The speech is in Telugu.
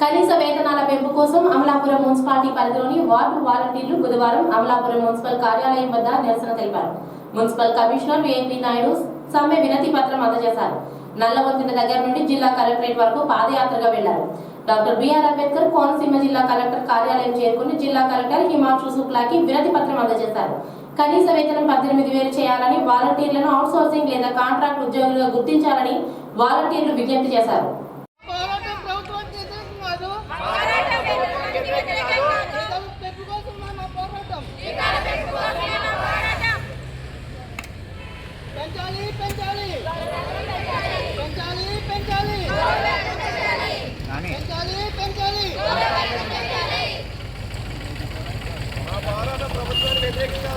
కనీస వేతనాల పెంపు కోసం అమలాపురం మున్సిపాలిటీ పరిధిలోని వార్డు వాలంటీర్లు బుధవారం అమలాపురం మున్సిపల్ కార్యాలయం వద్ద నిరసన తెలిపారు. మున్సిపల్ కమిషనర్ విఐపి నాయుడు సమ్మె వినతి పత్రం అందజేశారు. నల్లవంతుల దగ్గర నుండి జిల్లా కలెక్టరేట్ వరకు పాదయాత్రగా వెళ్ళారు. డాక్టర్ బిఆర్ అంబేద్కర్ కోనసీమ జిల్లా కలెక్టర్ కార్యాలయం చేరుకుని జిల్లా కలెక్టర్ హిమాంశు శుక్లాకి వినతి పత్రం అందజేశారు. కనీస వేతనం పద్దెనిమిది వేలు చేయాలని వాలంటీర్లను అవుట్సోర్సింగ్ లేదా కాంట్రాక్ట్ ఉద్యోగులుగా గుర్తించాలని వాలంటీర్లు విజ్ఞప్తి చేశారు. పెంచాలి పెంచాలి పెంచాలి పెంచాలి పెంచాలి పెంచాలి మా పోరాట ప్రభుత్వాన్ని వ్యతిరేకించాలి